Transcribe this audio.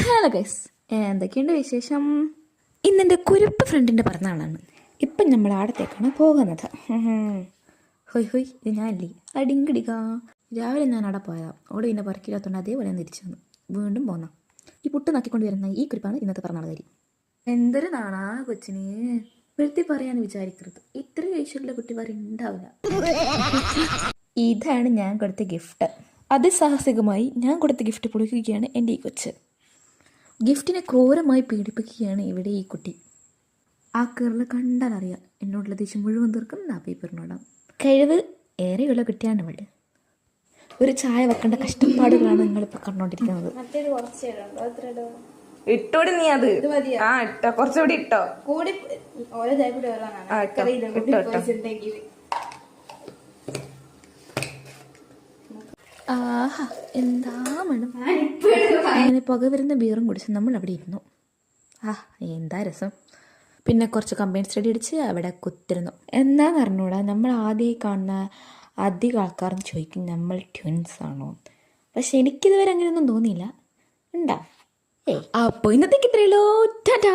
Hello guys എന്തൊക്കെയുണ്ട് വിശേഷം? ഇന്നെന്റെ കുരുപ്പ് ഫ്രണ്ടിന്റെ പിറന്നാളാണ്. ഇപ്പം നമ്മൾ ആടത്തേക്കാണ് പോകുന്നത്. ഹൊയ് ഹൊയ് ഇത് ഞാനല്ലേ? അടിങ്കിടിക. രാവിലെ ഞാൻ അവിടെ പോയതാ. അവിടെ പിന്നെ പറക്കില്ലാത്തതുകൊണ്ട് അതേപോലെ തിരിച്ചു വന്നു. വീണ്ടും പോന്ന. ഈ പുട്ട് നക്കിക്കൊണ്ട് വരുന്ന ഈ കുരിപ്പാണ് ഇന്നത്തെ പിറന്നാൾ കാര്യം എന്തൊരു നാണാ കൊച്ചിനെ. വെറുതെ പറയാന്ന് വിചാരിക്കരുത്. ഇത്ര കഴിച്ചിട്ടുള്ള കുട്ടി പറയുണ്ടാവില്ല ഇതാണ് ഞാൻ കൊടുത്ത ഗിഫ്റ്റ്. അതിസാഹസികമായി ഞാൻ കൊടുത്ത ഗിഫ്റ്റ് പൊളിക്കുകയാണ് എന്റെ ഈ കൊച്ച്. ഗിഫ്റ്റിനെ ക്രൂരമായി പീഡിപ്പിക്കുകയാണ് ഇവിടെ ഈ കുട്ടി. ആ കേരള കണ്ടാൽ അറിയാം എന്നോടുള്ള ദേഷ്യം മുഴുവൻ തീർക്കും ആ പേപ്പറിനോടാം. കഴിവ് ഏറെയുള്ള കുട്ടിയാണ് ഇവിടെ ഒരു ചായ വെക്കേണ്ട കഷ്ടപ്പാടുകളാണ് നിങ്ങൾ ഇപ്പൊ കണ്ടോണ്ടിരിക്കുന്നത് ഇട്ടോടി നീ അത്. ആ ഇട്ടോ. കുറച്ചുകൂടി ഇട്ടോ. കൂടി ഓരോ ചായ കൂടി ഇട്ടോ. ഇട്ടോ, ആഹാ എന്താ മണം? അങ്ങനെ പുക വരുന്ന ബീറും കുടിച്ച് നമ്മൾ അവിടെ ഇരുന്നു. ആ എന്താ രസം. പിന്നെ കുറച്ച് കമ്പൈൻ സ്റ്റഡി അടിച്ച് അവിടെ കുത്തിരുന്നു. എന്താന്ന് അറിഞ്ഞൂടാ നമ്മൾ ആദ്യമായി കാണുന്ന അധികം ആൾക്കാരും ചോദിക്കും നമ്മൾ ട്വിൻസ് ആണോ? പക്ഷെ എനിക്കിതുവരെ അങ്ങനെയൊന്നും തോന്നിയില്ല. ഉണ്ടാ? ഏ അപ്പോൾ ഇന്നത്തേക്ക് ഇത്രയല്ലോ ടാറ്റാ